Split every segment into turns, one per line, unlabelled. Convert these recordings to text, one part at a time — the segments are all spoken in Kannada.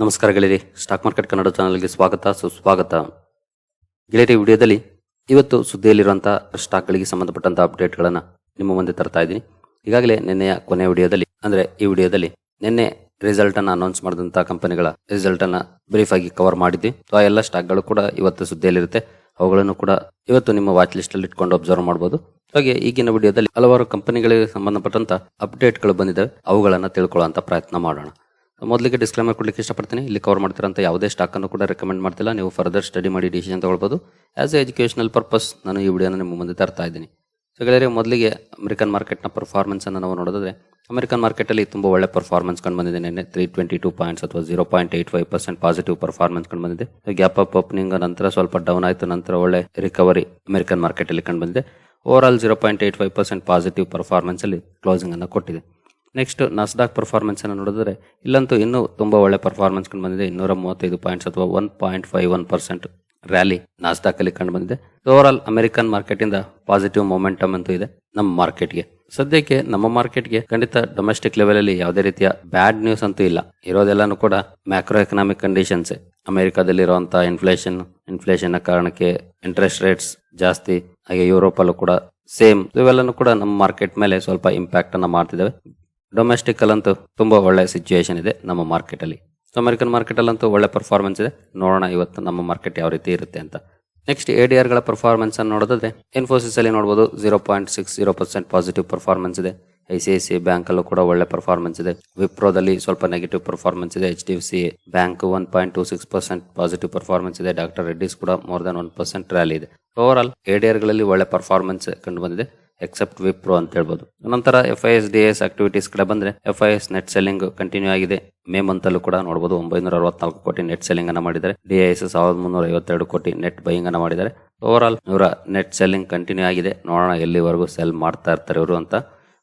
ನಮಸ್ಕಾರ ಗೆಳೆಯರಿ. ಸ್ಟಾಕ್ ಮಾರ್ಕೆಟ್ ಕನ್ನಡ ಚಾನಲ್ಗೆ ಸ್ವಾಗತ, ಸುಸ್ವಾಗತ. ಗೆಳೆಯರಿ ವಿಡಿಯೋದಲ್ಲಿ ಇವತ್ತು ಸುದ್ದಿಯಲ್ಲಿರುವಂತಹ ಸ್ಟಾಕ್ಗಳಿಗೆ ಸಂಬಂಧಪಟ್ಟಂತಹ ಅಪ್ಡೇಟ್ಗಳನ್ನು ನಿಮ್ಮ ಮುಂದೆ ತರ್ತಾ ಇದ್ದೀನಿ. ಈಗಾಗಲೇ ನಿನ್ನೆಯ ಕೊನೆ ವಿಡಿಯೋದಲ್ಲಿ, ಅಂದ್ರೆ ಈ ವಿಡಿಯೋದಲ್ಲಿ ನಿನ್ನೆ ರಿಸಲ್ಟ್ ಅನ್ನ ಅನೌನ್ಸ್ ಮಾಡಿದಂತಹ ಕಂಪನಿಗಳ ರಿಸಲ್ಟ್ ಅನ್ನ ಬ್ರೀಫ್ ಆಗಿ ಕವರ್ ಮಾಡಿದ್ವಿ. ಆ ಎಲ್ಲ ಸ್ಟಾಕ್ಗಳು ಕೂಡ ಇವತ್ತು ಸುದ್ದಿಯಲ್ಲಿರುತ್ತೆ. ಅವುಗಳನ್ನು ಕೂಡ ಇವತ್ತು ನಿಮ್ಮ ವಾಚ್ ಲಿಸ್ಟ್ ಅಲ್ಲಿ ಇಟ್ಕೊಂಡು ಅಬ್ಸರ್ವ್ ಮಾಡಬಹುದು ಹಾಗೆ ಈಗಿನ ವಿಡಿಯೋದಲ್ಲಿ ಹಲವಾರು ಕಂಪನಿಗಳಿಗೆ ಸಂಬಂಧಪಟ್ಟಂತ ಅಪ್ಡೇಟ್ಗಳು ಬಂದಿದ್ದಾವೆ. ಅವುಗಳನ್ನು ತಿಳ್ಕೊಳ್ಳುವಂತ ಪ್ರಯತ್ನ ಮಾಡೋಣ. ಮೊದಲಿಗೆ ಡಿಸ್ಕ್ಲೈಮರ್ ಕೊಡಲಿಕ್ಕೆ ಇಷ್ಟಪಡ್ತೀನಿ. ಇಲ್ಲಿ ಕವರ್ ಮಾಡ್ತಿರೋಂಥ ಯಾವುದೇ ಸ್ಟಾಕ್ ಅನ್ನು ಕೂಡ ರೆಕಮೆಂಡ್ ಮಾಡ್ತಿಲ್ಲ. ನೀವು ಫರ್ದರ್ ಸ್ಟಡಿ ಮಾಡಿ ಡಿಸಿಷನ್ ತಗೊಳ್ಬೋದು. ಆ್ಯಸ್ ಎ ಎಜುಕೇಶನಲ್ ಪರ್ಪಸ್ ನಾನು ಈ ವಿಡಿಯೋನ ನಿಮ್ಮ ಮುಂದೆ ತರ್ತಾ ಇದ್ದೀನಿ. ಸೊ ಮೊದಲಿಗೆ ಅಮೆರಿಕನ್ ಮಾರ್ಕೆಟ್ನ ಪರ್ಫಾರ್ಮೆನ್ಸನ್ನು ನಾವು ನೋಡೋದಾದ್ರೆ ಅಮೆರಿಕನ್ ಮಾರ್ಕೆಟಲ್ಲಿ ತುಂಬ ಒಳ್ಳೆ ಪರ್ಫಾರ್ಮೆನ್ಸ್ ಕಂಡು ಬಂದಿದೆ ನಿನ್ನೆ ತ್ರೀ ಟ್ವೆಂಟಿ ಟೂ ಪಾಯಿಂಟ್ಸ್ ಅಥವಾ zero point eight five percent positive performance ಕಂಡು ಬಂದಿದೆ ಗ್ಯಾಪ್ ಅಪ್ ಓಪನಿಂಗ್ ನಂತರ ಸ್ವಲ್ಪ ಡೌನ್ ಆಯಿತು, ನಂತರ ಒಳ್ಳೆ ರಿಕವರಿ ಅಮೆರಿಕನ್ ಮಾರ್ಕೆಟಲ್ಲಿ ಕಂಡು ಬಂದಿದೆ over all zero point eight five percent positive ಪರ್ಫಾರ್ಮೆನ್ಸಲ್ಲಿ ಕ್ಲೋಸಿಂಗನ್ನು ಕೊಟ್ಟಿದೆ. ನೆಕ್ಸ್ಟ್ ನಸ್ಡಾಕ್ ಪರ್ಫಾರ್ಮೆನ್ಸ್ ಅನ್ನು ನೋಡಿದ್ರೆ, ಇಲ್ಲಂತೂ ಇನ್ನೂ ತುಂಬಾ ಒಳ್ಳೆ ಪರ್ಫಾರ್ಮೆನ್ಸ್ ಕಂಡು ಬಂದಿದೆ. ಇನ್ನೂರ ಮೂವತ್ತೈದು ಪಾಯಿಂಟ್ಸ್ ಅಥವಾ one point five one percent rally Nasdaq ಅಲ್ಲಿ ಕಂಡು ಬಂದಿದೆ. ಓವರ್ ಆಲ್ ಅಮೆರಿಕನ್ ಮಾರ್ಕೆಟ್ ಇಂದ ಪಾಸಿಟಿವ್ ಮೊಮೆಂಟಮ್ ಅಂತೂ ಇದೆ ನಮ್ಮ ಮಾರ್ಕೆಟ್ಗೆ ಸದ್ಯಕ್ಕೆ ನಮ್ಮ ಮಾರ್ಕೆಟ್ಗೆ ಖಂಡಿತ ಡೊಮೆಸ್ಟಿಕ್ ಲೆವೆಲ್ ಅಲ್ಲಿ ಯಾವುದೇ ರೀತಿಯ ಬ್ಯಾಡ್ ನ್ಯೂಸ್ ಅಂತೂ ಇಲ್ಲ. ಇರೋದೆಲ್ಲಾನು ಕೂಡ ಮ್ಯಾಕ್ರೋ ಎಕನಾಮಿಕ್ ಕಂಡೀಷನ್ಸ್ ಅಮೆರಿಕಾದಲ್ಲಿರುವಂತಹ ಇನ್ಫ್ಲೇಷನ್ ಇನ್ಫ್ಲೇಷನ್ ಕಾರಣಕ್ಕೆ ಇಂಟ್ರೆಸ್ಟ್ ರೇಟ್ಸ್ ಜಾಸ್ತಿ, ಹಾಗೆ ಯುರೋಪ್ ಅಲ್ಲೂ ಕೂಡ ಸೇಮ್ ಇವೆಲ್ಲನೂ ಕೂಡ ನಮ್ಮ ಮಾರ್ಕೆಟ್ ಮೇಲೆ ಸ್ವಲ್ಪ ಇಂಪ್ಯಾಕ್ಟ್ ಅನ್ನ ಮಾಡ್ತಿದ್ದಾವೆ. ಡೊಮೆಸ್ಟಿಕ್ ತುಂಬ ಒಳ್ಳೆಯ ಒಳ್ಳೆ ಸಿಚುವೇಶನ್ ಇದೆ ನಮ್ಮ ಮಾರ್ಕೆಟಲ್ಲಿ ಸೊ ಅಮೆರಿಕನ್ ಮಾರ್ಕೆಟಲ್ಲಂತೂ ಒಳ್ಳೆ ಪರ್ಫಾರ್ಮೆನ್ಸ್ ಇದೆ. ನೋಡೋಣ ಇವತ್ತು ನಮ್ಮ ಮಾರ್ಕೆಟ್ ಯಾವ ರೀತಿ ಇರುತ್ತೆ ಅಂತ. ನೆಕ್ಸ್ಟ್ ಎ ಡಿ ಆರ್ಗಳ ಪರ್ಫಾರ್ಮೆನ್ಸ್ ಅನ್ನು ನೋಡೋದಾದ್ರೆ ಇನ್ಫೋಸಿಸ್ ಅಲ್ಲಿ ನೋಡಬಹುದು zero point six zero percent positive performance ಇದೆ. I C I C bank ಅಲ್ಲೂ ಕೂಡ ಒಳ್ಳೆ ಪರ್ಫಾರ್ಮೆನ್ಸ್ ಇದೆ. ವಿಪ್ರೋದಲ್ಲಿ ಸ್ವಲ್ಪ ನೆಗೆಟಿವ್ ಪರ್ಫಾರ್ಮೆನ್ಸ್ ಇದೆ. H D F C bank one point two six percent positive performance ಇದೆ. ಡಾಕ್ಟರ್ ರೆಡ್ಡಿಸ್ ಕೂಡ more than one percent rally ಇದೆ. ಓವರ್ ಆಲ್ ಎ ಡಿ ಆರ್ಗಳಲ್ಲಿ ಒಳ್ಳೆ ಪರ್ಫಾರ್ಮೆನ್ಸ್ ಕಂಡು ಬಂದಿದೆ. ಎಕ್ಸೆಪ್ಟ್ ವಿಪ್ರೋ ಅಂತ ಹೇಳ್ಬೋದು. ನಂತರ F I S D S activities ಕಡೆ ಬಂದ್ರೆ F I S net selling continue ಆಗಿದೆ. ಮೇ ಮಂತ್ ಅಲ್ಲೂ ಕೂಡ ನೋಡಬಹುದು ಒಂಬೈನೂರ ಅರವತ್ನಾಲ್ಕು ಕೋಟಿ ನೆಟ್ ಸೆಲ್ಲಿಂಗ್ ಅನ್ನ ಮಾಡಿದರೆ ಡಿ ಎಸ್ ಸಾವಿರದ ಮುನ್ನೂರ ಐವತ್ತೆರಡು ಕೋಟಿ ನೆಟ್ ಬೈಯಿಂಗ್ ಅನ್ನ ಮಾಡಿದ್ದಾರೆ. ಓವರ್ ಆಲ್ ಇವರ ನೆಟ್ ಸೆಲ್ಲಿಂಗ್ ಕಂಟಿನ್ಯೂ ಆಗಿದೆ. ನೋಡೋಣ ಎಲ್ಲಿವರೆಗೂ ಸೆಲ್ ಮಾಡ್ತಾ ಇರ್ತಾರೆ ಇವರು ಅಂತ.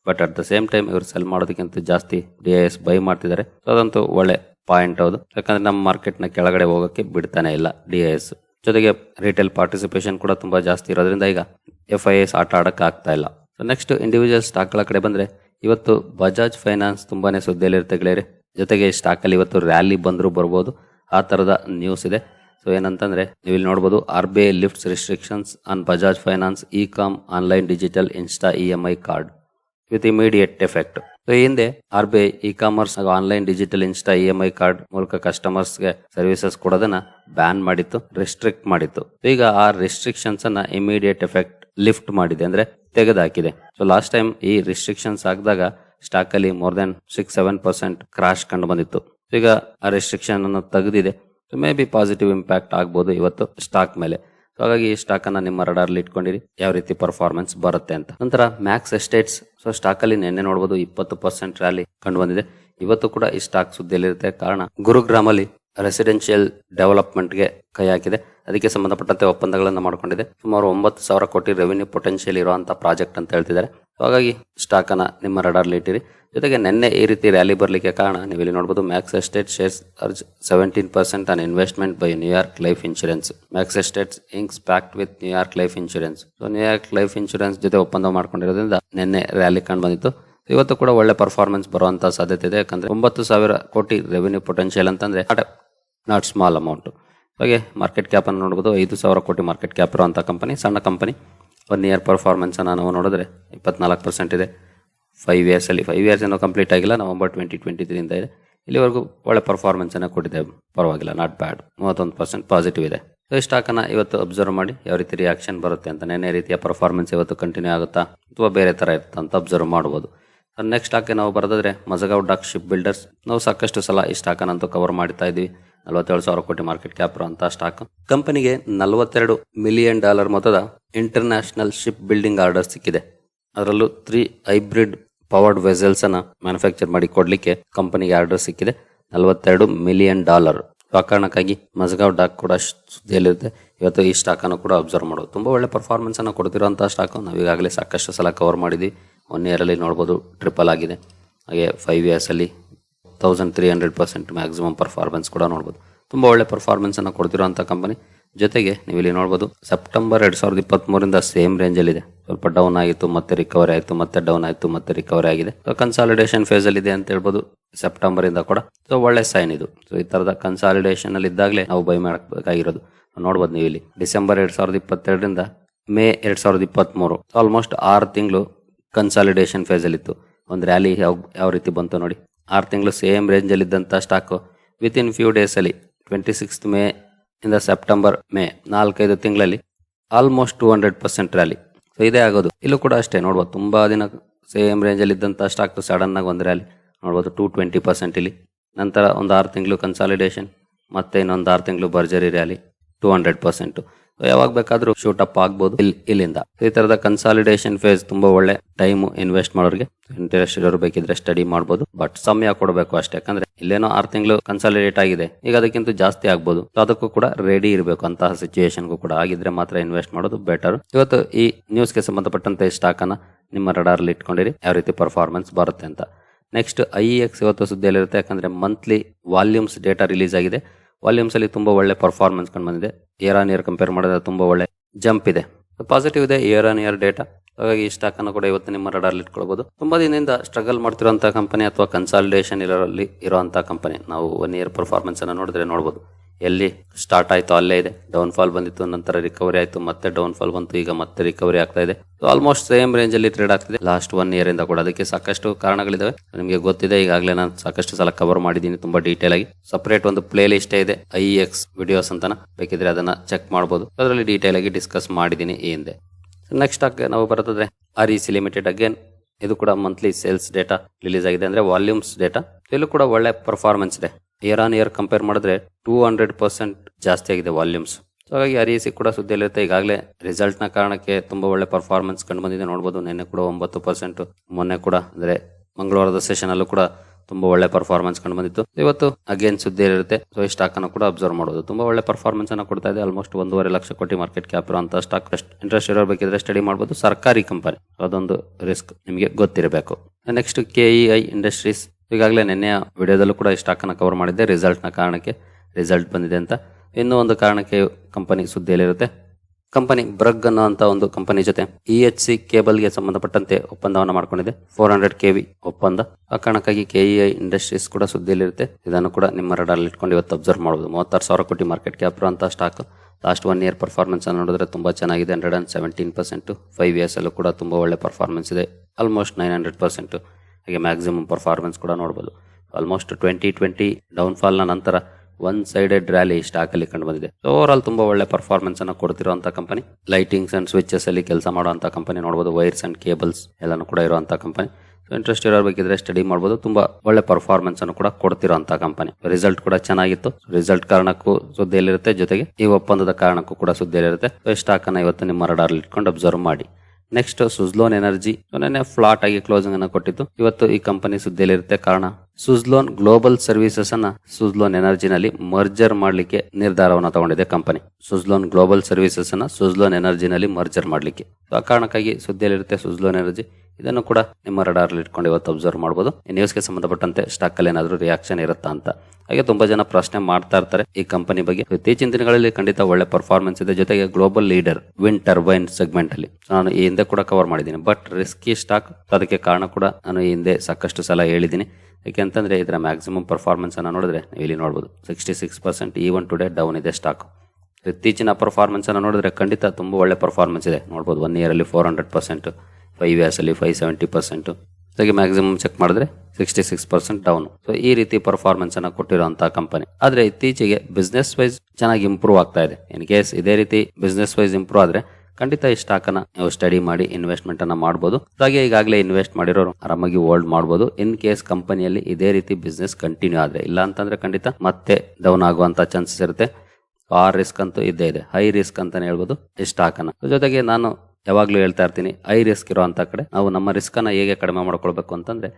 But at the same time ಇವರು ಸೆಲ್ ಮಾಡೋದಕ್ಕಿಂತ ಜಾಸ್ತಿ ಡಿ ಎಸ್ ಬೈ ಮಾಡ್ತಿದ್ದಾರೆ. ಅದಂತೂ ಒಳ್ಳೆ ಪಾಯಿಂಟ್ ಹೌದು. ಯಾಕಂದ್ರೆ ನಮ್ಮ ಮಾರ್ಕೆಟ್ನ ಕೆಳಗಡೆ ಹೋಗೋಕೆ ಬಿಡ್ತಾನೆ ಇಲ್ಲ ಡಿ ಎಸ್ ಜೊತೆಗೆ ರಿಟೇಲ್ ಪಾರ್ಟಿಸಿಪೇಷನ್ ಕೂಡ ತುಂಬಾ ಜಾಸ್ತಿ ಇರೋದ್ರಿಂದ ಈಗ ಎಫ್ ಐ ಎಸ್ ಆಟ ಆಡಕ್ಕೆ ಆಗ್ತಾ ಇಲ್ಲ. ಸೊ ನೆಕ್ಸ್ಟ್ ಇಂಡಿವಿಜುವಲ್ ಸ್ಟಾಕ್ಗಳ ಕಡೆ ಬಂದ್ರೆ ಇವತ್ತು ಬಜಾಜ್ ಫೈನಾನ್ಸ್ ತುಂಬಾನೇ ಸುದ್ದಿಯಲ್ಲಿರುತ್ತೆ ಗೆಳೆಯರೆ. ಜೊತೆಗೆ ಸ್ಟಾಕ್ ಅಲ್ಲಿ ಇವತ್ತು ರ್ಯಾಲಿ ಬಂದರೂ ಬರ್ಬೋದು. ಆ ತರದ ನ್ಯೂಸ್ ಇದೆ. ಸೊ ಏನಂತಂದ್ರೆ ನೀವು ಇಲ್ಲಿ ನೋಡಬಹುದು R B I lifts restrictions on Bajaj Finance e com online digital insta E M I card with immediate effect so ಹಿಂದೆ R B I e commerce ಹಾಗೂ online digital insta E M I card ಮೂಲಕ ಕಸ್ಟಮರ್ಸ್ಗೆ ಸರ್ವಿಸಸ್ ಕೊಡೋದನ್ನ ಬ್ಯಾನ್ ಮಾಡಿತ್ತು ರಿಸ್ಟ್ರಿಕ್ಟ್ ಮಾಡಿತ್ತು. ಈಗ ಆ ರಿಸ್ಟ್ರಿಕ್ಷನ್ಸ್ ಅನ್ನ ಇಮಿಡಿಯೇಟ್ ಎಫೆಕ್ಟ್ ಲಿಫ್ಟ್ ಮಾಡಿದೆ, ಅಂದ್ರೆ ತೆಗೆದುಹಾಕಿದೆ ಸೊ ಲಾಸ್ಟ್ ಟೈಮ್ ಈ ರಿಸ್ಟ್ರಿಕ್ಷನ್ಸ್ ಹಾಕಿದಾಗ ಸ್ಟಾಕ್ ಅಲ್ಲಿ more than six seven percent crash ಕಂಡು ಬಂದಿತ್ತು. ಈಗ ಆ ರಿಸ್ಟ್ರಿಕ್ಷನ್ ಅನ್ನು ತೆಗೆದಿದೆ. ಮೇ ಬಿ ಪಾಸಿಟಿವ್ ಇಂಪ್ಯಾಕ್ಟ್ ಆಗ್ಬೋದು ಇವತ್ತು ಸ್ಟಾಕ್ ಮೇಲೆ. So ಹಾಗಾಗಿ ಈ ಸ್ಟಾಕ್ ಅನ್ನ ನಿಮ್ಮ ರಡಾರ್ಲಿ ಇಟ್ಕೊಂಡಿರಿ. ಯಾವ ರೀತಿ ಪರ್ಫಾರ್ಮೆನ್ಸ್ ಬರುತ್ತೆ ಅಂತ. ನಂತರ ಮ್ಯಾಕ್ಸ್ ಎಸ್ಟೇಟ್ಸ್ ಸೊ ಸ್ಟಾಕ್ ಅಲ್ಲಿ ನಿನ್ನೆ ನೋಡಬಹುದು ಇಪ್ಪತ್ತು ಪರ್ಸೆಂಟ್ ರ್ಯಾಲಿ ಕಂಡು ಬಂದಿದೆ ಇವತ್ತು ಕೂಡ ಈ ಸ್ಟಾಕ್ ಸುದ್ದಿಯಲ್ಲಿರುತ್ತೆ. ಕಾರಣ ಗುರುಗ್ರಾಮ್ ಅಲ್ಲಿ ರೆಸಿಡೆನ್ಷಿಯಲ್ ಡೆವಲಪ್ಮೆಂಟ್ಗೆ ಕೈ ಹಾಕಿದೆ. ಅದಕ್ಕೆ ಸಂಬಂಧಪಟ್ಟಂತೆ ಒಪ್ಪಂದಗಳನ್ನು ಮಾಡಿಕೊಂಡಿದೆ. ಸುಮಾರು ಒಂಬತ್ತು ಸಾವಿರ ಕೋಟಿ ರೆವಿನ್ಯೂ ಪೊಟೆನ್ಷಿಯಲ್ ಇರುವಂತಹ ಪ್ರಾಜೆಕ್ಟ್ ಅಂತ ಹೇಳ್ತಿದ್ದಾರೆ. ಹಾಗಾಗಿ ಸ್ಟಾಕ್ ಅನ್ನ ನಿಮ್ಮ ರಡಾರ್ಲಿ ಇಟ್ಟಿರಿ. ಜೊತೆಗೆ ನಿನ್ನೆ ಈ ರೀತಿ ರ್ಯಾಲಿ ಬರಲಿಕ್ಕೆ ಕಾರಣ ನೀವು ಇಲ್ಲಿ ನೋಡಬಹುದು Max Estate shares surge seventeen percent on investment by New York life insurance Max Estates inks pact with New York life insurance so New York life insurance ಜೊತೆ ಒಪ್ಪಂದ ಮಾಡ್ಕೊಂಡಿರೋದ್ರಿಂದ ನಿನ್ನೆ ರ್ಯಾಲಿ ಕಂಡು ಬಂದಿತ್ತು. ಇವತ್ತು ಕೂಡ ಒಳ್ಳೆ ಪರ್ಫಾರ್ಮೆನ್ಸ್ ಬರುವಂಥ ಸಾಧ್ಯತೆ ಇದೆ. ಯಾಕಂದ್ರೆ ಒಂಬತ್ತು ಸಾವಿರ ಕೋಟಿ ರೆವಿನ್ಯೂ ಪೊಟೆನ್ಷಿಯಲ್ ಅಂತಂದ್ರೆ ನಾಟ್ ಸ್ಮಾಲ್ ಅಮೌಂಟ್ ಹಾಗೆ ಮಾರ್ಕೆಟ್ ಕ್ಯಾಪ್ ಅನ್ನು ನೋಡಬಹುದು ಐದು ಸಾವಿರ ಕೋಟಿ ಮಾರ್ಕೆಟ್ ಕ್ಯಾಪ್ ಇರುವಂತಹ ಕಂಪನಿ ಸಣ್ಣ ಕಂಪನಿ ಒನ್ ಇಯರ್ ಪರ್ಫಾರ್ಮೆನ್ಸನ್ನು ನಾವು ನೋಡಿದ್ರೆ ಇಪ್ಪತ್ನಾಲ್ಕು ಪರ್ಸೆಂಟ್ ಇದೆ. ಫೈವ್ ಇಯರ್ಸ್ ಅಲ್ಲಿ ಫೈವ್ ಇಯರ್ಸ್ ಏನೋ ಕಂಪ್ಲೀಟ್ ಆಗಿಲ್ಲ. ನವೆಂಬರ್ ಟ್ವೆಂಟಿ ಟ್ವೆಂಟಿ ತ್ರೀಯಿಂದ ಇದೆ. ಇಲ್ಲಿವರೆಗೂ ಒಳ್ಳೆ ಪರ್ಫಾರ್ಮೆನ್ಸ್ ಅನ್ನು ಕೊಟ್ಟಿದೆ ಪರವಾಗಿಲ್ಲ ನಾಟ್ ಬ್ಯಾಡ್ ಮೂವತ್ತೊಂದು ಪರ್ಸೆಂಟ್ ಪಾಸಿಟಿವ್ ಇದೆ. ಸೊ ಈ ಸ್ಟಾಕ್ ಅನ್ನ ಇವತ್ತು ಅಬ್ಸರ್ವ್ ಮಾಡಿ ಯಾವ ರೀತಿ ರಿಯಾಕ್ಷನ್ ಬರುತ್ತೆ ಅಂತ ನೆನೆ ರೀತಿಯ ಪರ್ಫಾರ್ಮೆನ್ಸ್ ಇವತ್ತು ಕಂಟಿನ್ಯೂ ಆಗುತ್ತಾ ಅಥವಾ ಬೇರೆ ತರ ಇರುತ್ತೆ ಅಂತ ಅಬ್ಸರ್ವ್ ಮಾಡಬಹುದು ನೆಕ್ಸ್ಟ್ ಸ್ಟಾಕ್ ನಾವು ಬರೆದ್ರೆ ಮಜಗಾವ್ ಡಾಕ್ ಶಿಪ್ ಬಿಲ್ಡರ್ಸ್ ನಾವು ಸಾಕಷ್ಟು ಸಲ ಈ ಸ್ಟಾಕ್ ಅನ್ನಂತೂ ಕವರ್ ಮಾಡ್ತಾ ಇದ್ವಿ. ನಲವತ್ತೇಳು ಸಾವಿರ ಕೋಟಿ ಮಾರ್ಕೆಟ್ ಕ್ಯಾಪ್ ಇರುವಂತಹ ಸ್ಟಾಕ್ ಕಂಪನಿಗೆ ನಲವತ್ತೆರಡು ಮಿಲಿಯನ್ ಡಾಲರ್ ಮೊತ್ತದ ಇಂಟರ್ನ್ಯಾಷನಲ್ ಶಿಪ್ ಬಿಲ್ಡಿಂಗ್ ಆರ್ಡರ್ ಸಿಕ್ಕಿದೆ. ಅದರಲ್ಲೂ ತ್ರೀ ಹೈಬ್ರಿಡ್ ಪವರ್ಡ್ ವೆಸಲ್ಸ್ ಅನ್ನ ಮ್ಯಾನುಫ್ಯಾಕ್ಚರ್ ಮಾಡಿ ಕೊಡ್ಲಿಕ್ಕೆ ಕಂಪನಿಗೆ ಆರ್ಡರ್ ಸಿಕ್ಕಿದೆ. ನಲವತ್ತೆರಡು ಮಿಲಿಯನ್ ಡಾಲರ್ ಆ ಕಾರಣಕ್ಕಾಗಿ ಮಜಗಾವ್ ಡಾಕ್ ಕೂಡ ಸುದ್ದಿಯಲ್ಲಿರುತ್ತೆ. ಇವತ್ತು ಈ ಸ್ಟಾಕ್ ಅನ್ನು ಕೂಡ ಅಬ್ಸರ್ವ್ ಮಾಡೋದು. ತುಂಬಾ ಒಳ್ಳೆ ಪರ್ಫಾರ್ಮೆನ್ಸ್ ಅನ್ನು ಕೊಡ್ತಿರುವಂತಹ ಸ್ಟಾಕ್ ನಾವು ಈಗಾಗಲೇ ಸಾಕಷ್ಟು ಸಲ ಕವರ್ ಮಾಡಿದ್ವಿ. ಒನ್ ಇಯರ್ ಅಲ್ಲಿ ನೋಡಬಹುದು ಟ್ರಿಪಲ್ ಆಗಿದೆ. ಹಾಗೆ ಫೈವ್ ಇಯರ್ಸ್ ಅಲ್ಲಿ thousand three hundred percent maximum performance ಕೂಡ ನೋಡ್ಬೋದು. ತುಂಬ ಒಳ್ಳೆ ಪರ್ಫಾರ್ಮೆನ್ಸನ್ನು ಕೊಡ್ತಿರೋಂಥ ಕಂಪನಿ ಜೊತೆಗೆ ನೀವು ಇಲ್ಲಿ ನೋಡ್ಬೋದು ಸೆಪ್ಟೆಂಬರ್ ಎರಡು ಸಾವಿರದ ಇಪ್ಪತ್ತ್ಮೂರಿಂದ ಸೇಮ್ ರೇಂಜಲ್ಲಿದೆ ಸ್ವಲ್ಪ ಡೌನ್ ಆಯಿತು ಮತ್ತೆ ರಿಕವರಿ ಆಯಿತು, ಮತ್ತೆ ಡೌನ್ ಆಯಿತು, ಮತ್ತೆ ರಿಕವರಿ ಆಗಿದೆ. ಕನ್ಸಾಲಿಡೇಷನ್ ಫೇಸ್ ಅಲ್ಲಿ ಇದೆ ಅಂತ ಹೇಳ್ಬೋದು ಸೆಪ್ಟೆಂಬರಿಂದ ಕೂಡ. ಸೊ ಒಳ್ಳೆ ಸೈನ್ ಇದು. ಸೊ ಈ ಥರದ ಕನ್ಸಾಲಿಡೇಷನಲ್ಲಿ ಇದ್ದಾಗಲೇ ನಾವು ಬೈ ಮಾಡಬೇಕಾಗಿರೋದು. ನೋಡ್ಬೋದು ನೀವು ಇಲ್ಲಿ ಡಿಸೆಂಬರ್ ಎರಡು ಸಾವಿರದ ಇಪ್ಪತ್ತೆರಡರಿಂದ ಮೇ ಎರಡು ಸಾವಿರದ ಇಪ್ಪತ್ತ್ಮೂರು ಆಲ್ಮೋಸ್ಟ್ ಆರು ತಿಂಗಳು ಕನ್ಸಾಲಿಡೇಷನ್ ಫೇಸಲ್ಲಿತ್ತು ಒಂದು ರ್ಯಾಲಿ ಯಾವ ಯಾವ ರೀತಿ ಬಂತು ನೋಡಿ. ಆರು ತಿಂಗಳು ಸೇಮ್ ರೇಂಜ್ ಅಲ್ಲಿ ಇದ್ದಂತ ಸ್ಟಾಕ್ ವಿತ್ ಇನ್ ಫ್ಯೂ ಡೇಸಲ್ಲಿ ಟ್ವೆಂಟಿ ಸಿಕ್ಸ್ತ್ ಮೇ ಇಂದ ಸೆಪ್ಟೆಂಬರ್ ಮೇ ನಾಲ್ಕೈದು ತಿಂಗಳಲ್ಲಿ almost two hundred percent rally so ಇದೇ ಆಗೋದು. ಇಲ್ಲೂ ಕೂಡ ಅಷ್ಟೇ, ನೋಡ್ಬೋದು. ತುಂಬ ದಿನ ಸೇಮ್ ರೇಂಜ್ ಅಲ್ಲಿ ಇದ್ದಂತ ಸ್ಟಾಕ್ ಸಡನ್ ಆಗಿ ಒಂದು ರ್ಯಾಲಿ ನೋಡ್ಬೋದು ಟೂ ಟ್ವೆಂಟಿ ಪರ್ಸೆಂಟ್ ಇಲ್ಲಿ. ನಂತರ ಒಂದು ಆರು ತಿಂಗಳು ಕನ್ಸಾಲಿಡೇಷನ್ ಮತ್ತೆ ಇನ್ನೊಂದು ಆರು ತಿಂಗಳು ಭರ್ಜರಿ ರ್ಯಾಲಿ ಟೂ ಹಂಡ್ರೆಡ್ ಪರ್ಸೆಂಟ್ ಯಾವಾಗ ಬೇಕಾದ್ರೂ ಶೂಟ್ ಅಪ್ ಆಗ್ಬೋದು. ಇಲ್ಲಿ ಇಲ್ಲಿಂದ. ಈ ತರದ ಕನ್ಸಾಲಿಡೇಷನ್ ಫೇಸ್ ತುಂಬಾ ಒಳ್ಳೆ ಟೈಮ್ ಇನ್ವೆಸ್ಟ್ ಮಾಡೋರಿಗೆ ಇಂಟ್ರೆಸ್ಟ್ ಇರೋರು ಬೇಕಿದ್ರೆ ಸ್ಟಡಿ ಮಾಡಬಹುದು ಬಟ್ ಸಮಯ ಕೊಡಬೇಕು ಅಷ್ಟೇ. ಯಾಕಂದ್ರೆ ಇಲ್ಲೇನೋ ಆರ್ ತಿಂಗಳು ಕನ್ಸಾಲಿಡೇಟ್ ಆಗಿದೆ. ಈಗ ಅದಕ್ಕಿಂತ ಜಾಸ್ತಿ ಆಗ್ಬೋದು. So ಅದಕ್ಕೂ ಕೂಡ ರೆಡಿ ಇರಬೇಕು. ಅಂತಹ ಸಿಚುಯೇಷನ್ಗೂ ಕೂಡ ಆಗಿದ್ರೆ ಮಾತ್ರ ಇನ್ವೆಸ್ಟ್ ಮಾಡೋದು ಬೆಟರ್ ಇವತ್ತು ಈ ನ್ಯೂಸ್ಗೆ ಸಂಬಂಧಪಟ್ಟಂತೆ ಸ್ಟಾಕ್ ಅನ್ನ ನಿಮ್ಮ ರಡಾರ್ ಅಲ್ಲಿ ಇಟ್ಕೊಂಡಿರಿ. ಯಾವ ರೀತಿ ಪರ್ಫಾರ್ಮೆನ್ಸ್ ಬರುತ್ತೆ ಅಂತ. ನೆಕ್ಸ್ಟ್ ಐ ಎಕ್ಸ್ ಇವತ್ತು ಸುದ್ದಿಯಲ್ಲಿರುತ್ತೆ. ಯಾಕಂದ್ರೆ ಮಂತ್ಲಿ ವಾಲ್ಯೂಮ್ಸ್ ಡೇಟಾ ರಿಲೀಸ್ ಆಗಿದೆ. ವಾಲ್ಯೂಮ್ಸ್ ಅಲ್ಲಿ ತುಂಬಾ ಒಳ್ಳೆ ಪರ್ಫಾರ್ಮೆನ್ಸ್ ಕಂಡು ಬಂದಿದೆ. ಇಯರ್ ಆನ್ ಇಯರ್ ಕಂಪೇರ್ ಮಾಡಿದ್ರೆ ತುಂಬಾ ಒಳ್ಳೆ ಜಂಪ್ ಇದೆ. ಪಾಸಿಟಿವ್ ಇದೆ ಇಯರ್ ಆನ್ ಇಯರ್ ಡೇಟಾ ಹಾಗಾಗಿ ಈ ಸ್ಟಾಕ್ ಅನ್ನು ಕೂಡ ಇವತ್ತು ನಿಮ್ಮ ರಡಾರ್ಲಿ ಇಟ್ಕೊಳ್ಬಹುದು ತುಂಬಾ ದಿನದಿಂದ ಸ್ಟ್ರಗಲ್ ಮಾಡ್ತಿರುವಂತಹ ಕಂಪನಿ ಅಥವಾ ಕನ್ಸಾಲಿಡೇಷನ್ ಇರೋರಲ್ಲಿ ಇರುವಂತಹ ಕಂಪನಿ ನಾವು ಒನ್ ಇಯರ್ ಪರ್ಫಾರ್ಮೆನ್ಸ್ ಅನ್ನು ನೋಡಿದ್ರೆ ನೋಡಬಹುದು ಎಲ್ಲಿ ಸ್ಟಾರ್ಟ್ ಆಯಿತು ಅಲ್ಲೇ ಇದೆ. ಡೌನ್ ಫಾಲ್ ಬಂದಿತ್ತು, ನಂತರ ರಿಕವರಿ ಆಯಿತು, ಮತ್ತೆ ಡೌನ್ ಫಾಲ್ ಬಂತು, ಈಗ ಮತ್ತೆ ರಿಕವರಿ ಆಗ್ತಾ ಇದೆ. ಆಲ್ಮೋಸ್ಟ್ ಸೇಮ್ ರೇಂಜ್ ಅಲ್ಲಿ ಟ್ರೇಡ್ ಆಗ್ತಿದೆ. ಲಾಸ್ಟ್ ಒನ್ ಇಯರ್ ಇಂದ ಕೂಡ ಅದಕ್ಕೆ ಸಾಕಷ್ಟು ಕಾರಣಗಳಿದಾವೆ. ನಿಮಗೆ ಗೊತ್ತಿದೆ, ಈಗಾಗಲೇ ನಾನು ಸಾಕಷ್ಟು ಸಲ ಕವರ್ ಮಾಡಿದ್ದೀನಿ ತುಂಬಾ ಡೀಟೇಲ್ ಆಗಿ. ಸಪರೇಟ್ ಒಂದು ಪ್ಲೇ ಲಿಸ್ಟ್ ಇದೆ ಐ ಎಕ್ಸ್ ವಿಡಿಯೋಸ್ ಅಂತಾನ. ಬೇಕಿದ್ರೆ ಅದನ್ನ ಚೆಕ್ ಮಾಡಬಹುದು ಅದರಲ್ಲಿ ಡೀಟೇಲ್ ಆಗಿ ಡಿಸ್ಕಸ್ ಮಾಡಿದ್ದೀನಿ ಈ ಹಿಂದೆ. ನೆಕ್ಸ್ಟ್ ಆಗಿ ನಾವು ಬರುತ್ತದೆ R E C limited again ಇದು ಕೂಡ ಮಂತ್ಲಿ ಸೇಲ್ಸ್ ಡೇಟಾ ರಿಲೀಸ್ ಆಗಿದೆ. ಅಂದ್ರೆ ವಾಲ್ಯೂಮ್ಸ್ ಡೇಟಾ ಇಲ್ಲೂ ಕೂಡ ಒಳ್ಳೆ ಪರ್ಫಾರ್ಮೆನ್ಸ್ ಇದೆ. ಇಯರ್ ಆನ್ ಇಯರ್ ಕಂಪೇರ್ ಮಾಡಿದ್ರೆ ಟೂ ಹಂಡ್ರೆಡ್ ಪರ್ಸೆಂಟ್ ಜಾಸ್ತಿ ಆಗಿದೆ ವಾಲ್ಯೂಮ್ಸ್. ಹಾಗಾಗಿ ಆರ್ ಇ ಸಿ ಕೂಡ ಸುದ್ದಿಯಲ್ಲಿರುತ್ತೆ. ಈಗಾಗಲೇ ರಿಸಲ್ಟ್ನ ಕಾರಣಕ್ಕೆ ತುಂಬಾ ಒಳ್ಳೆ ಪರ್ಫಾರ್ಮೆನ್ಸ್ ಕಂಡು ಬಂದಿದೆ. ನೋಡಬಹುದು ನಿನ್ನೆ ಕೂಡ ಒಂಬತ್ತು ಪರ್ಸೆಂಟ್, ಮೊನ್ನೆ ಕೂಡ, ಅಂದ್ರೆ ಮಂಗಳವಾರದ ಸೆಷನ್ ಅಲ್ಲೂ ಕೂಡ ತುಂಬಾ ಒಳ್ಳೆ ಪರ್ಫಾರ್ಮೆನ್ಸ್ ಕಂಡು ಬಂದಿತ್ತು. ಇವತ್ತು ಅಗೇನ್ ಸುದ್ದಿ ಇರುತ್ತೆ ಸೊ ಈ ಸ್ಟಾಕ್ ಅನ್ನು ಕೂಡ ಅಬ್ಸರ್ವ್ ಮಾಡೋದು. ತುಂಬಾ ಒಳ್ಳೆ ಪರ್ಫಾರ್ಮೆನ್ಸ್ ಅನ್ನು ಕೊಡ್ತಾ ಇದೆ. ಆಲ್ಮೋಸ್ಟ್ ಒಂದೂವರೆ ಲಕ್ಷ ಕೋಟಿ ಮಾರ್ಕೆಟ್ ಕ್ಯಾಪ್ ಇರುವಂತಹ ಸ್ಟಾಕ್ ಇಂಟ್ರೆಸ್ಟ್ ಇರೋ ಬೇಕಿದ್ರೆ ಸ್ಟಡಿ ಮಾಡಬಹುದು ಸರ್ಕಾರಿ ಕಂಪನಿ ಅದೊಂದು ರಿಸ್ಕ್ ನಿಮಗೆ ಗೊತ್ತಿರಬೇಕು. ನೆಕ್ಸ್ಟ್ ಕೆಇಐ ಇಂಡಸ್ಟ್ರೀಸ್ ಈಗಾಗಲೇ ನಿನ್ನೆ ವಿಡಿಯೋದಲ್ಲೂ ಕೂಡ ಈ ಸ್ಟಾಕ್ ಅನ್ನು ಕವರ್ ಮಾಡಿದ್ದೆ ರಿಸಲ್ಟ್ನ ಕಾರಣಕ್ಕೆ ರಿಸಲ್ಟ್ ಬಂದಿದೆ ಅಂತ. ಇನ್ನೂ ಒಂದು ಕಾರಣಕ್ಕೆ ಕಂಪನಿ ಸುದ್ದಿಯಲ್ಲಿರುತ್ತೆ. ಕಂಪನಿ ಬ್ರಗ್ ಅನ್ನುವಂತ ಒಂದು ಕಂಪನಿ ಜೊತೆ ಇ ಎಚ್ ಸಿ ಕೇಬಲ್ಗೆ ಸಂಬಂಧಪಟ್ಟಂತೆ ಒಪ್ಪಂದವನ್ನು ಮಾಡಿಕೊಂಡಿದೆ. ಫೋರ್ ಹಂಡ್ರೆಡ್ ಕೆ ವಿ ಒಪ್ಪಂದ. ಆ ಕಾರಣಕ್ಕಾಗಿ ಕೆಇಐ ಇಂಡಸ್ಟ್ರೀಸ್ ಕೂಡ ಸುದ್ದಿಯಲ್ಲಿರುತ್ತೆ. ಇದನ್ನು ಕೂಡ ನಿಮ್ಮ ರಡಲ್ಲಿ ಇಟ್ಕೊಂಡು ಇವತ್ತು ಅಬ್ಸರ್ವ್ ಮಾಡಬಹುದು ಮೂವತ್ತಾರು ಸಾವಿರ ಕೋಟಿ ಮಾರ್ಕೆಟ್ ಕ್ಯಾಪ್ ಇರುವಂತಹ stock last one year performance ಅನ್ನು ನೋಡಿದ್ರೆ ತುಂಬಾ ಚೆನ್ನಾಗಿದೆ. Hundred and seventeen percent five years ಅಲ್ಲೂ ಕೂಡ ತುಂಬಾ ಒಳ್ಳೆ ಪರ್ಫಾರ್ಮೆನ್ಸ್ ಇದೆ. ಆಲ್ಮೋಸ್ಟ್ ನೈನ್ ಹಂಡ್ರೆಡ್ ಪರ್ಸೆಂಟ್ ಹಾಗೆ ಮ್ಯಾಕ್ಸಿಮಮ್ ಪರ್ಫಾರ್ಮೆನ್ಸ್ ಕೂಡ ನೋಡಬಹುದು ಆಲ್ಮೋಸ್ಟ್ ಟ್ವೆಂಟಿ ಟ್ವೆಂಟಿ ಡೌನ್ ಫಾಲ್ನ ನಂತರ ಒನ್ ಸೈಡೆಡ್ ರ್ಯಾಲಿ ಸ್ಟಾಕ್ ಅಲ್ಲಿ ಕಂಡು ಬಂದಿದೆ. ಓವರ್ ಆಲ್ ತುಂಬಾ ಒಳ್ಳೆ ಪರ್ಫಾರ್ಮೆನ್ಸ್ ಅನ್ನು ಕೊಡ್ತಿರುವಂತಹ ಕಂಪನಿ ಲೈಟಿಂಗ್ಸ್ ಅಂಡ್ ಸ್ವಿಚಸ್ ಅಲ್ಲಿ ಕೆಲಸ ಮಾಡುವಂಥ ಕಂಪನಿ ನೋಡಬಹುದು ವೈರ್ಸ್ ಅಂಡ್ ಕೇಬಲ್ಸ್ ಎಲ್ಲಾನು ಕೂಡ ಇರುವಂಥ ಕಂಪನಿ ಇಂಟ್ರೆಸ್ಟ್ ಇರೋರು ಬೇಕಿದ್ರೆ ಸ್ಟಡಿ ಮಾಡಬಹುದು ತುಂಬಾ ಒಳ್ಳೆ ಪರ್ಫಾರ್ಮೆನ್ಸ್ ಅನ್ನು ಕೂಡ ಕೊಡ್ತಿರೋಂಥ ಕಂಪನಿ ರಿಸಲ್ಟ್ ಕೂಡ ಚೆನ್ನಾಗಿತ್ತು. ರಿಸಲ್ಟ್ ಕಾರಣಕ್ಕೂ ಸುದ್ದಿಯಲ್ಲಿರುತ್ತೆ. ಜೊತೆಗೆ ಈ ಒಪ್ಪಂದದ ಕಾರಣಕ್ಕೂ ಕೂಡ ಸುದ್ದಿಯಲ್ಲಿರುತ್ತೆ. ಸ್ಟಾಕ್ ಅನ್ನ ಇವತ್ತು ನಿಮ್ಮ ರಡಾರ್ ಇಟ್ಕೊಂಡು ಅಬ್ಸರ್ವ್ ಮಾಡಿ. ನೆಕ್ಸ್ಟ್ ಸುಜ್ಲೋನ್ ಎನರ್ಜಿ ನೆನ್ನೆ ಫ್ಲಾಟ್ ಆಗಿ ಕ್ಲೋಸಿಂಗ್ ಅನ್ನು ಕೊಟ್ಟಿತ್ತು ಇವತ್ತು ಈ ಕಂಪನಿ ಸುದ್ದಿಯಲ್ಲಿರುತ್ತೆ, ಕಾರಣ. ಸುಜ್ಲೋನ್ ಗ್ಲೋಬಲ್ ಸರ್ವಿಸಸ್ ಅನ್ನ ಸುಜ್ಲೋನ್ ಎನರ್ಜಿನಲ್ಲಿ ಮರ್ಜರ್ ಮಾಡಲಿಕ್ಕೆ ನಿರ್ಧಾರವನ್ನು ತಗೊಂಡಿದೆ ಕಂಪನಿ ಸುಜ್ಲೋನ್ ಗ್ಲೋಬಲ್ ಸರ್ವಿಸಸ್ ಅನ್ನ ಸುಜ್ಲೋನ್ ಎನರ್ಜಿನಲ್ಲಿ ಮರ್ಜರ್ ಮಾಡಲಿಕ್ಕೆ. ಆ ಕಾರಣಕ್ಕಾಗಿ ಸುದ್ದಿಯಲ್ಲಿರುತ್ತೆ ಸುಜ್ಲೋನ್ ಎನರ್ಜಿ ಇದನ್ನು ಕೂಡ ನಿಮ್ಮ ರಡಾರ್ ಇಟ್ಕೊಂಡು ಇವತ್ತು ಅಬ್ಸರ್ವ್ ಮಾಡಬಹುದು ನ್ಯೂಸ್ಗೆ ಸಂಬಂಧಪಟ್ಟಂತೆ ಸ್ಟಾಕ್ ಅಲ್ಲಿ ಏನಾದರೂ ರಿಯಾಕ್ಷನ್ ಇರುತ್ತಾ ಅಂತ. ಹಾಗೆ ತುಂಬಾ ಜನ ಪ್ರಶ್ನೆ ಮಾಡ್ತಾ ಇರ್ತಾರೆ ಈ ಕಂಪನಿ ಬಗ್ಗೆ. ಇತ್ತೀಚಿನ ದಿನಗಳಲ್ಲಿ ಖಂಡಿತ ಒಳ್ಳೆ ಪರ್ಫಾರ್ಮೆನ್ಸ್ ಇದೆ. ಜೊತೆಗೆ global leader wind turbine segment ಅಲ್ಲಿ. ನಾನು ಈ ಹಿಂದೆ ಕೂಡ ಕವರ್ ಮಾಡಿದ್ದೀನಿ. ಬಟ್ ರಿಸ್ಕಿ ಸ್ಟಾಕ್ ಅದಕ್ಕೆ ಕಾರಣ ಕೂಡ ನಾನು ಈ ಹಿಂದೆ ಸಾಕಷ್ಟು ಸಲ ಹೇಳಿದ್ದೀನಿ. ಯಾಕೆಂತಂದ್ರೆ ಇದರ ಮ್ಯಾಕ್ಸಿಮಮ್ ಪರ್ಫಾರ್ಮೆನ್ಸ್ ಅನ್ನ ನೋಡಿದ್ರೆ ಇಲ್ಲಿ ನೋಡಬಹುದು ಸಿಕ್ಸ್ಟಿ ಸಿಕ್ಸ್ ಪರ್ಸೆಂಟ್ ಈ ಒನ್ ಟುಡೇ ಡೌನ್ ಇದೆ ಸ್ಟಾಕ್ ಇತ್ತೀಚಿನ ಪರ್ಫಾರ್ಮೆನ್ಸ್ ಅನ್ನು ನೋಡಿದ್ರೆ ಖಂಡಿತ ತುಂಬಾ ಒಳ್ಳೆ ಪರ್ಫಾರ್ಮೆನ್ಸ್ ಇದೆ. ನೋಡಬಹುದು ಒನ್ ಇಯರ್ ಅಲ್ಲಿ ಫೋರ್ ಹಂಡ್ರೆಡ್ ಪರ್ಸೆಂಟ್ ಫೈವ್ ಇಯರ್ಸಲ್ಲಿ ಫೈವ್ ಸೆವೆಂಟಿ ಪರ್ಸೆಂಟು ಹಾಗೆ ಮ್ಯಾಕ್ಸಿಮಮ್ ಚೆಕ್ ಮಾಡಿದ್ರೆ sixty six percent down so ಈ ರೀತಿ ಪರ್ಫಾರ್ಮೆನ್ಸ್ ಅನ್ನ ಕೊಟ್ಟಿರುವಂತಹ ಕಂಪನಿ ಆದ್ರೆ ಇತ್ತೀಚೆಗೆ ಬಿಸ್ನೆಸ್ ವೈಸ್ ಚೆನ್ನಾಗಿ ಇಂಪ್ರೂವ್ ಆಗ್ತಾ ಇದೆ. ಇನ್ ಕೇಸ್ ಇದೇ ರೀತಿ ಬಿಸ್ನೆಸ್ ವೈಸ್ ಇಂಪ್ರೂವ್ ಆದ್ರೆ ಖಂಡಿತ ಈ ಸ್ಟಾಕ್ ಅನ್ನ ನೀವು ಸ್ಟಡಿ ಮಾಡಿ ಇನ್ವೆಸ್ಟ್ಮೆಂಟ್ ಅನ್ನ ಮಾಡಬಹುದು ಹಾಗೆ ಈಗಾಗಲೇ ಇನ್ವೆಸ್ಟ್ ಮಾಡಿರೋರು ಆರಾಮಾಗಿ ಹೋಲ್ಡ್ ಮಾಡಬಹುದು ಇನ್ ಕೇಸ್ ಕಂಪನಿಯಲ್ಲಿ ಇದೇ ರೀತಿ ಬಿಸ್ನೆಸ್ ಕಂಟಿನ್ಯೂ ಆದ್ರೆ, ಇಲ್ಲ ಅಂತಂದ್ರೆ ಖಂಡಿತ ಮತ್ತೆ ಡೌನ್ ಆಗುವಂತ ಚಾನ್ಸಸ್ ಇರುತ್ತೆ. ಆ ರಿಸ್ಕ್ ಅಂತೂ ಇದ್ದೇ ಇದೆ. ಹೈ ರಿಸ್ಕ್ ಅಂತಾನೆ ಹೇಳ್ಬೋದು ಈ ಸ್ಟಾಕ್ ಅನ್ನ. ಜೊತೆಗೆ ನಾನು ಯಾವಾಗ್ಲೂ ಹೇಳ್ತಾ ಇರ್ತೀನಿ ಐ ರಿಸ್ಕ್ ಇರುವಂತ ಕಡೆ. ನಾವು ನಮ್ಮ ರಿಸ್ಕನ್ನು ಹೇಗೆ ಕಡಿಮೆ ಮಾಡ್ಕೊಳ್ಬೇಕು ಅಂತಂದ್ರೆ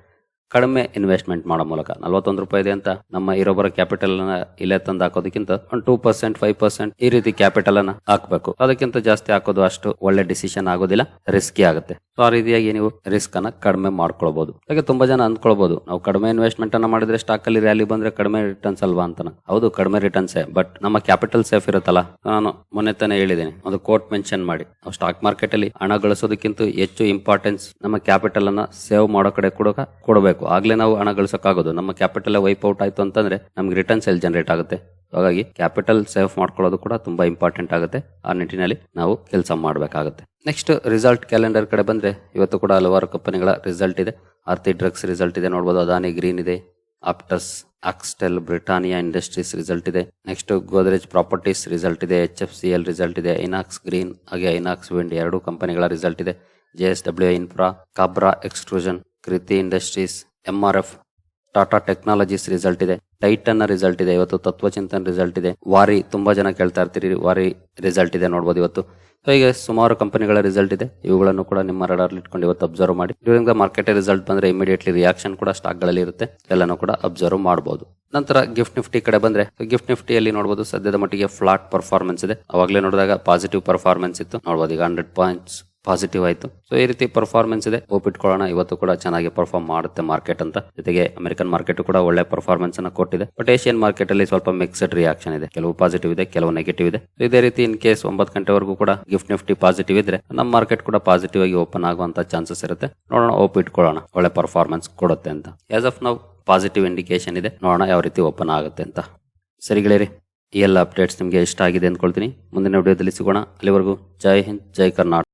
ಕಡಿಮೆ ಇನ್ವೆಸ್ಟ್ಮೆಂಟ್ ಮಾಡೋ ಮೂಲಕ. ನಲವತ್ತೊಂದು ರೂಪಾಯಿ ಇದೆ ಅಂತ ನಮ್ಮ ಇರೋಬರ ಕ್ಯಾಪಿಟಲ್ ಅನ್ನ ಇಲ್ಲೇ ತಂದು ಹಾಕೋದಕ್ಕಿಂತ ಒಂದು ಟೂ ಪರ್ಸೆಂಟ್, ಫೈವ್ ಪರ್ಸೆಂಟ್ ಈ ರೀತಿ ಕ್ಯಾಪಿಟಲ್ ಅನ್ನ ಹಾಕಬೇಕು. ಅದಕ್ಕಿಂತ ಜಾಸ್ತಿ ಹಾಕೋದು ಅಷ್ಟು ಒಳ್ಳೆ ಡಿಸಿಷನ್ ಆಗೋದಿಲ್ಲ ರಿಸ್ಕಿ ಆಗುತ್ತೆ. ಸೊ ಆ ರೀತಿಯಾಗಿ ನೀವು ರಿಸ್ಕ್ ಅನ್ನ ಕಡಿಮೆ ಮಾಡ್ಕೊಳ್ಬಹುದು ಹಾಗೆ ತುಂಬಾ ಜನ ಅಂದ್ಕೊಳ್ಬಹುದು ನಾವು ಕಡಿಮೆ ಇನ್ವೆಸ್ಟ್ಮೆಂಟ್ ಅನ್ನ ಮಾಡಿದ್ರೆ ಸ್ಟಾಕ್ ಅಲ್ಲಿ ರ್ಯಾಲಿ ಬಂದ್ರೆ ಕಡಿಮೆ ರಿಟರ್ನ್ಸ್ ಅಲ್ವಾ ಅಂತ ಹೌದು, ಕಡಿಮೆ ರಿಟರ್ನ್ಸ್ ಬಟ್ ನಮ್ಮ ಕ್ಯಾಪಿಟಲ್ ಸೇಫ್ ಇರುತ್ತಲ್ಲ? ನಾನು ಮೊನ್ನೆ ತಾನೇ ಹೇಳಿದ್ದೇನೆ, ಒಂದು ಕೋಟ್ ಮೆನ್ಷನ್ ಮಾಡಿ. ನಾವು ಸ್ಟಾಕ್ ಮಾರ್ಕೆಟ್ ಅಲ್ಲಿ ಹಣ ಗಳಿಸೋದಕ್ಕಿಂತ ಹೆಚ್ಚು ಇಂಪಾರ್ಟೆನ್ಸ್ ನಮ್ಮ ಕ್ಯಾಪಿಟಲ್ ಅನ್ನ ಸೇವ್ ಮಾಡೋ ಕಡೆ ಕೂಡ ಕೊಡಬೇಕು. ಆಗ್ಲೇ ನಾವು ಹಣ ಗಳಿಸೋಕ್ಕಾಗೋದು. ನಮ್ಮ ಕ್ಯಾಪಿಟಲ್ ವೈಪ್ ಔಟ್ ಆಯ್ತು ಅಂತಂದ್ರೆ ನಮ್ಗೆ ರಿಟರ್ನ್ಸ್ ಎಲ್ಲಿ ಜನರೇಟ್ ಆಗುತ್ತೆ? ಹಾಗಾಗಿ ಕ್ಯಾಪಿಟಲ್ ಸೇವ್ ಮಾಡ್ಕೊಳ್ಳೋದು ಕೂಡ ತುಂಬಾ ಇಂಪಾರ್ಟೆಂಟ್ ಆಗುತ್ತೆ. ಆ ನಿಟ್ಟಿನಲ್ಲಿ ನಾವು ಕೆಲಸ ಮಾಡಬೇಕಾಗುತ್ತೆ. ನೆಕ್ಸ್ಟ್ ರಿಸಲ್ಟ್ ಕ್ಯಾಲೆಂಡರ್ ಕಡೆ ಬಂದ್ರೆ ಇವತ್ತು ಕೂಡ ಹಲವಾರು ಕಂಪನಿಗಳ ರಿಸಲ್ಟ್ ಇದೆ. ಆರ್ತಿ ಡ್ರಗ್ಸ್ ರಿಸಲ್ಟ್ ಇದೆ. ನೋಡಬಹುದು ಅದಾನಿ ಗ್ರೀನ್ ಇದೆ. ಆಪ್ಟಸ್ ಆಕ್ಸ್ಟೆಲ್ ಬ್ರಿಟಾನಿಯಾ ಇಂಡಸ್ಟ್ರೀಸ್ ರಿಸಲ್ಟ್ ಇದೆ. ನೆಕ್ಸ್ಟ್ ಗೋದ್ರೇಜ್ ಪ್ರಾಪರ್ಟೀಸ್ ರಿಸಲ್ಟ್ ಇದೆ. H F C L result ಇದೆ. ಐನಾಕ್ಸ್ ಗ್ರೀನ್ ಹಾಗೆ ಐನಾಕ್ಸ್ ವಿಂಡ್ ಎರಡು ಕಂಪನಿಗಳ ರಿಸಲ್ಟ್ ಇದೆ. J S W infra Kabra extrusion Kriti industries M R F Tata technologies result ಇದೆ ಟೈಟನ್ ರಿಸಲ್ಟ್ ಇದೆ, ಇವತ್ತು ತತ್ವಚಿಂತನ್ ರಿಸಲ್ಟ್ ಇದೆ. ವಾರಿ, ತುಂಬಾ ಜನ ಕೇಳ್ತಾ ಇರ್ತೀರಿ, ವಾರಿ ರಿಸಲ್ಟ್ ಇದೆ ನೋಡಬಹುದು ಇವತ್ತು. ಹೀಗೆ ಸುಮಾರು ಕಂಪನಿಗಳ ರಿಸಲ್ಟ್ ಇದೆ. ಇವುಗಳನ್ನು ಕೂಡ ನಿಮ್ಮ ರಡಾರ್ ಇಟ್ಕೊಂಡು ಇವತ್ತು ಅಬ್ಸರ್ವ್ ಮಾಡಿ. ಡ್ಯೂರಿಂಗ್ ದ ಮಾರ್ಕೆಟ್ ರಿಸಲ್ಟ್ ಬಂದ್ರೆ ಇಮಿಡಿಯೇಟ್ಲಿ ರಿಯಾಕ್ಷನ್ ಕೂಡ ಸ್ಟಾಕ್ಗಳಲ್ಲಿ ಇರುತ್ತೆ. ಎಲ್ಲನೂ ಕೂಡ ಅಬ್ಸರ್ವ್ ಮಾಡಬಹುದು ನಂತರ ಗಿಫ್ಟ್ ನಿಫ್ಟಿ ಕಡೆ ಬಂದ್ರೆ ಗಿಫ್ಟ್ ನಿಫ್ಟಿಯಲ್ಲಿ ನೋಡಬಹುದು ಸದ್ಯದ ಮಟ್ಟಿಗೆ ಫ್ಲಾಟ್ ಪರ್ಫಾರ್ಮೆನ್ಸ್ ಇದೆ. ಅವಾಗಲೇ ನೋಡಿದಾಗ ಪಾಸಿಟಿವ್ ಪರ್ಫಾರ್ಮೆನ್ಸ್ ಇತ್ತು. ನೋಡಬಹುದು ಈಗ ಹಂಡ್ರೆಡ್ ಪಾಯಿಂಟ್ಸ್ ಪಾಸಿಟಿವ್ ಆಯ್ತು. ಸೊ ಈ ರೀತಿ ಪರ್ಫಾರ್ಮೆನ್ಸ್ ಇದೆ. ಒಪ್ಪಿಟ್ಕೊಳ್ಳೋಣ ಇವತ್ತು ಕೂಡ ಚೆನ್ನಾಗಿ ಪರ್ಫಾರ್ಮ್ ಮಾಡುತ್ತೆ ಮಾರ್ಕೆಟ್ ಅಂತ. ಜೊತೆಗೆ ಅಮೆರಿಕನ್ ಮಾರ್ಕೆಟ್ ಕೂಡ ಒಳ್ಳೆ ಪರ್ಫಾರ್ಮೆನ್ಸ್ ಅನ್ನ ಕೊಟ್ಟಿದೆ. ಬಟ್ ಏಷಿಯನ್ ಮಾರ್ಕೆಟ್ ಅಲ್ಲಿ ಸ್ವಲ್ಪ ಮಿಕ್ಸ್ಡ್ ರಿಯಾಕ್ಷನ್ ಇದೆ. ಕೆಲವು ಪಾಸಿಟಿವ್ ಇದೆ, ಕೆಲವು ನೆಗೆಟಿವ್ ಇದೆ. ಇದೇ ರೀತಿ ಇನ್ ಕೇಸ್ ಒಂಬತ್ತು ಗಂಟೆವರೆಗೂ ಕೂಡ ಗಿಫ್ಟ್ ನಿಫ್ಟಿ ಪಾಸಿಟಿವ್ ಇದ್ರೆ ನಮ್ಮ ಮಾರ್ಕೆಟ್ ಕೂಡ ಪಾಸಿಟಿವ್ ಆಗಿ ಓಪನ್ ಆಗುವಂತ ಚಾನ್ಸಸ್ ಇರುತ್ತೆ. ನೋಡೋಣ ಒಪ್ಪಿಟ್ಕೊಳ್ಳೋಣ ಒಳ್ಳೆ ಪರ್ಫಾರ್ಮೆನ್ಸ್ ಕೊಡುತ್ತೆ ಅಂತ. ಆಸ್ ಆಫ್ ನಾವು ಪಾಸಿಟಿವ್ ಇಂಡಿಕೇಶನ್ ಇದೆ. ನೋಡೋಣ ಯಾವ ರೀತಿ ಓಪನ್ ಆಗುತ್ತೆ ಅಂತ. ಸರಿ ಗೆಳೆಯರಿ, ಈ ಎಲ್ಲ ಅಪ್ಡೇಟ್ಸ್ ನಿಮಗೆ ಇಷ್ಟ ಆಗಿದೆ ಅಂದ್ಕೊಳ್ತೀನಿ. ಮುಂದಿನ ವಿಡಿಯೋದಲ್ಲಿ ಸಿಗೋಣ. ಅಲ್ಲಿವರೆಗೂ ಜೈ ಹಿಂದ್, ಜೈ ಕರ್ನಾಟಕ.